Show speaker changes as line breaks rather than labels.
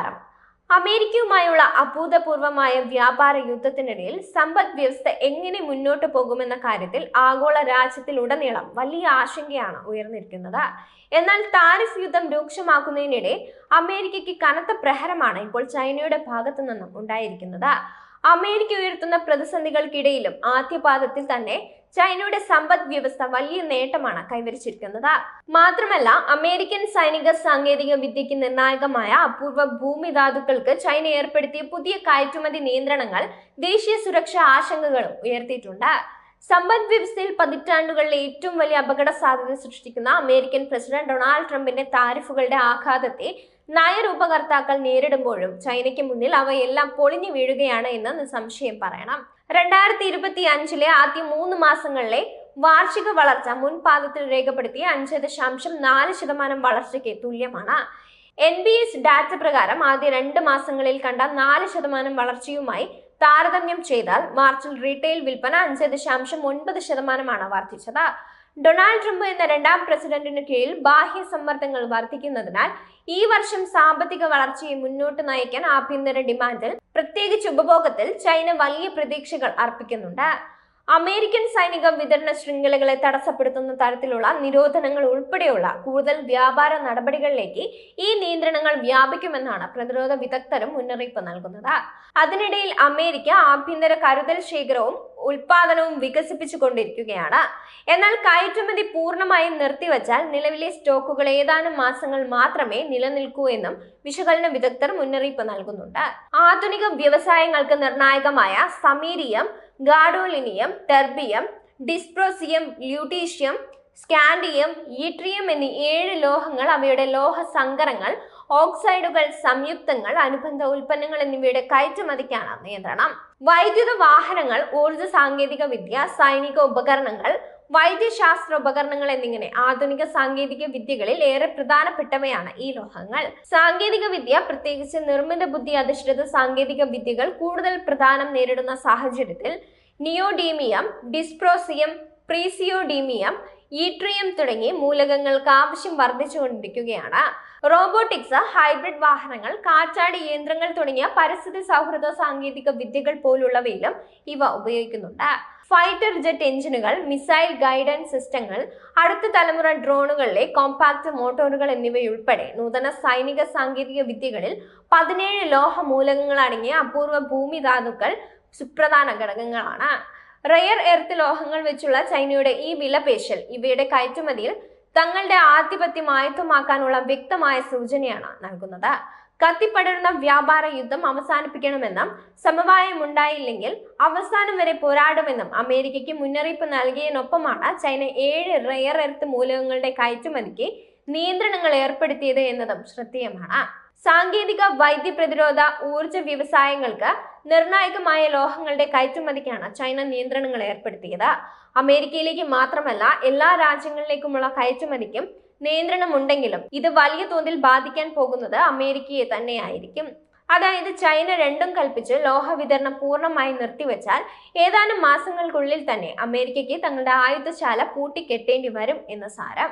നമസ്കാരം അമേരിക്കയുമായുള്ള അഭൂതപൂർവമായ വ്യാപാര യുദ്ധത്തിനിടയിൽ സമ്പദ് വ്യവസ്ഥ എങ്ങനെ മുന്നോട്ട് പോകുമെന്ന കാര്യത്തിൽ ആഗോള രാജ്യത്തിലുടനീളം വലിയ ആശങ്കയാണ് ഉയർന്നിരിക്കുന്നത്. എന്നാൽ താരിഫ് യുദ്ധം രൂക്ഷമാക്കുന്നതിനിടെ അമേരിക്കയ്ക്ക് കനത്ത പ്രഹരമാണ് ഇപ്പോൾ ചൈനയുടെ ഭാഗത്തു നിന്നും ഉണ്ടായിരിക്കുന്നത്. അമേരിക്ക ഉയർത്തുന്ന പ്രതിസന്ധികൾക്കിടയിലും ആദ്യപാദത്തിൽ തന്നെ ചൈനയുടെ സമ്പദ് വ്യവസ്ഥ വലിയ നേട്ടമാണ് കൈവരിച്ചിരിക്കുന്നത്. മാത്രമല്ല അമേരിക്കൻ സൈനിക സാങ്കേതിക വിദ്യയ്ക്ക് നിർണായകമായ അപൂർവ ഭൂമിധാതുക്കൾക്ക് ചൈന ഏർപ്പെടുത്തിയ പുതിയ കയറ്റുമതി നിയന്ത്രണങ്ങൾ ദേശീയ സുരക്ഷാ ആശങ്കകളും ഉയർത്തിയിട്ടുണ്ട്. സമ്പദ് വ്യവസ്ഥയിൽ പതിറ്റാണ്ടുകളിലെ ഏറ്റവും വലിയ അപകട സാധ്യത സൃഷ്ടിക്കുന്ന അമേരിക്കൻ പ്രസിഡന്റ് ഡൊണാൾഡ് ട്രംപിന്റെ താരിഫുകളുടെ ആഘാതത്തെ നയരൂപകർത്താക്കൾ നേരിടുമ്പോഴും ചൈനയ്ക്ക് മുന്നിൽ അവയെല്ലാം പൊളിഞ്ഞു വീഴുകയാണ് എന്ന് നിസ്സംശയം പറയണം. രണ്ടായിരത്തി ഇരുപത്തി അഞ്ചിലെ ആദ്യ മൂന്ന് മാസങ്ങളിലെ വാർഷിക വളർച്ച മുൻപാദത്തിൽ രേഖപ്പെടുത്തിയ അഞ്ച് ദശാംശം നാല് ശതമാനം വളർച്ചയ്ക്ക് തുല്യമാണ്. എൻ ബി എസ് ഡാറ്റ പ്രകാരം ആദ്യ രണ്ട് മാസങ്ങളിൽ കണ്ട നാല് ശതമാനം വളർച്ചയുമായി താരതമ്യം ചെയ്താൽ മാർച്ചിൽ റീറ്റെയിൽ വിൽപ്പന അഞ്ച് ദശാംശം ഒൻപത് ശതമാനമാണ് വർദ്ധിച്ചത്. ഡൊണാൾഡ് ട്രംപ് എന്ന രണ്ടാം പ്രസിഡന്റിന് കീഴിൽ ബാഹ്യ സമ്മർദ്ദങ്ങൾ വർദ്ധിക്കുന്നതിനാൽ ഈ വർഷം സാമ്പത്തിക വളർച്ചയെ മുന്നോട്ട് നയിക്കാൻ ആഭ്യന്തര ഡിമാൻഡിൽ പ്രത്യേകിച്ച് ഉപഭോഗത്തിൽ ചൈന വലിയ പ്രതീക്ഷകൾ അർപ്പിക്കുന്നുണ്ട്. അമേരിക്കൻ സൈനിക വിതരണ ശൃംഖലകളെ തടസ്സപ്പെടുത്തുന്ന തരത്തിലുള്ള നിരോധനങ്ങൾ ഉൾപ്പെടെയുള്ള കൂടുതൽ വ്യാപാര നടപടികളിലേക്ക് ഈ നിയന്ത്രണങ്ങൾ വ്യാപിക്കുമെന്നാണ് പ്രതിരോധ വിദഗ്ധരും മുന്നറിയിപ്പ് നൽകുന്നത്. അതിനിടയിൽ അമേരിക്ക ആഭ്യന്തര കരുതൽ ശേഖരവും ഉൽപാദനവും വികസിപ്പിച്ചുകൊണ്ടിരിക്കുകയാണ്. എന്നാൽ കയറ്റുമതി പൂർണമായും നിർത്തിവച്ചാൽ നിലവിലെ സ്റ്റോക്കുകൾ ഏതാനും മാസങ്ങൾ മാത്രമേ നിലനിൽക്കൂ എന്നും വിശകലന വിദഗ്ധർ മുന്നറിയിപ്പ് നൽകുന്നുണ്ട്. ആധുനിക വ്യവസായങ്ങൾക്ക് നിർണായകമായ samarium gadolinium terbium dysprosium lutetium scandium yttrium എന്നീ ഏഴ് ലോഹങ്ങൾ അവയുടെ ലോഹ സങ്കരങ്ങൾ ഓക്സൈഡുകൾ സംയുക്തങ്ങൾ അനുബന്ധ ഉൽപ്പന്നങ്ങൾ എന്നിവയുടെ കയറ്റുമതിക്കാണ് നിയന്ത്രണം. വൈദ്യുത വാഹനങ്ങൾ ഊർജ സാങ്കേതിക വിദ്യ സൈനിക ഉപകരണങ്ങൾ വൈദ്യശാസ്ത്ര ഉപകരണങ്ങൾ എന്നിങ്ങനെ ആധുനിക സാങ്കേതിക വിദ്യകളിൽ ഏറെ പ്രധാനപ്പെട്ടവയാണ് ഈ ലോഹങ്ങൾ. സാങ്കേതിക വിദ്യ പ്രത്യേകിച്ച് നിർമ്മിത ബുദ്ധി അധിഷ്ഠിത സാങ്കേതിക വിദ്യകൾ കൂടുതൽ പ്രധാനം നേരിടുന്ന സാഹചര്യത്തിൽ നിയോഡീമിയം ഡിസ്പ്രോസിയം പ്രീസിയോഡീമിയം ഈട്രിയം തുടങ്ങി മൂലകങ്ങൾക്ക് ആവശ്യം വർദ്ധിച്ചുകൊണ്ടിരിക്കുകയാണ്. റോബോട്ടിക്സ് ഹൈബ്രിഡ് വാഹനങ്ങൾ കാറ്റാടി യന്ത്രങ്ങൾ തുടങ്ങിയ പരിസ്ഥിതി സൗഹൃദ സാങ്കേതിക വിദ്യകൾ പോലുള്ളവയിലും ഇവ ഉപയോഗിക്കുന്നുണ്ട്. ഫൈറ്റർ ജെറ്റ് എഞ്ചിനുകൾ മിസൈൽ ഗൈഡൻസ് സിസ്റ്റങ്ങൾ അടുത്ത തലമുറ ഡ്രോണുകളിലെ കോമ്പാക്ട് മോട്ടോറുകൾ എന്നിവയുൾപ്പെടെ നൂതന സൈനിക സാങ്കേതിക വിദ്യകളിൽ പതിനേഴ് ലോഹ മൂലകങ്ങൾ അടങ്ങിയ അപൂർവ ഭൂമി ധാതുക്കൾ സുപ്രധാന ഘടകങ്ങളാണ്. റയർ എർത്ത് ലോഹങ്ങൾ വെച്ചുള്ള ചൈനയുടെ ഈ വിലപേശൽ ഇവയുടെ കയറ്റുമതിയിൽ തങ്ങളുടെ ആധിപത്യം ആയുധമാക്കാനുള്ള വ്യക്തമായ സൂചനയാണ് നൽകുന്നത്. കത്തിപ്പടരുന്ന വ്യാപാര യുദ്ധം അവസാനിപ്പിക്കണമെന്നും സമവായം ഉണ്ടായില്ലെങ്കിൽ അവസാനം വരെ പോരാടുമെന്നും അമേരിക്കയ്ക്ക് മുന്നറിയിപ്പ് നൽകിയതിനൊപ്പമാണ് ചൈന ഏഴ് റയർ എർത്ത് മൂലകങ്ങളുടെ കയറ്റുമതിക്ക് നിയന്ത്രണങ്ങൾ ഏർപ്പെടുത്തിയത് എന്നതും ശ്രദ്ധേയമാണ്. സാങ്കേതിക വൈദ്യ പ്രതിരോധ ഊർജ വ്യവസായങ്ങൾക്ക് നിർണായകമായ ലോഹങ്ങളുടെ കയറ്റുമതിക്കാണ് ചൈന നിയന്ത്രണങ്ങൾ ഏർപ്പെടുത്തിയത്. അമേരിക്കയിലേക്ക് മാത്രമല്ല എല്ലാ രാജ്യങ്ങളിലേക്കുമുള്ള കയറ്റുമതിക്കും നിയന്ത്രണമുണ്ടെങ്കിലും ഇത് വലിയ തോതിൽ ബാധിക്കാൻ പോകുന്നത് അമേരിക്കയെ തന്നെയായിരിക്കും. അതായത് ചൈന രണ്ടും കൽപ്പിച്ച് ലോഹ വിതരണം പൂർണമായി നിർത്തിവെച്ചാൽ ഏതാനും മാസങ്ങൾക്കുള്ളിൽ തന്നെ അമേരിക്കയ്ക്ക് തങ്ങളുടെ ആയുധശാല പൂട്ടിക്കെട്ടേണ്ടി വരും എന്ന് സാരം.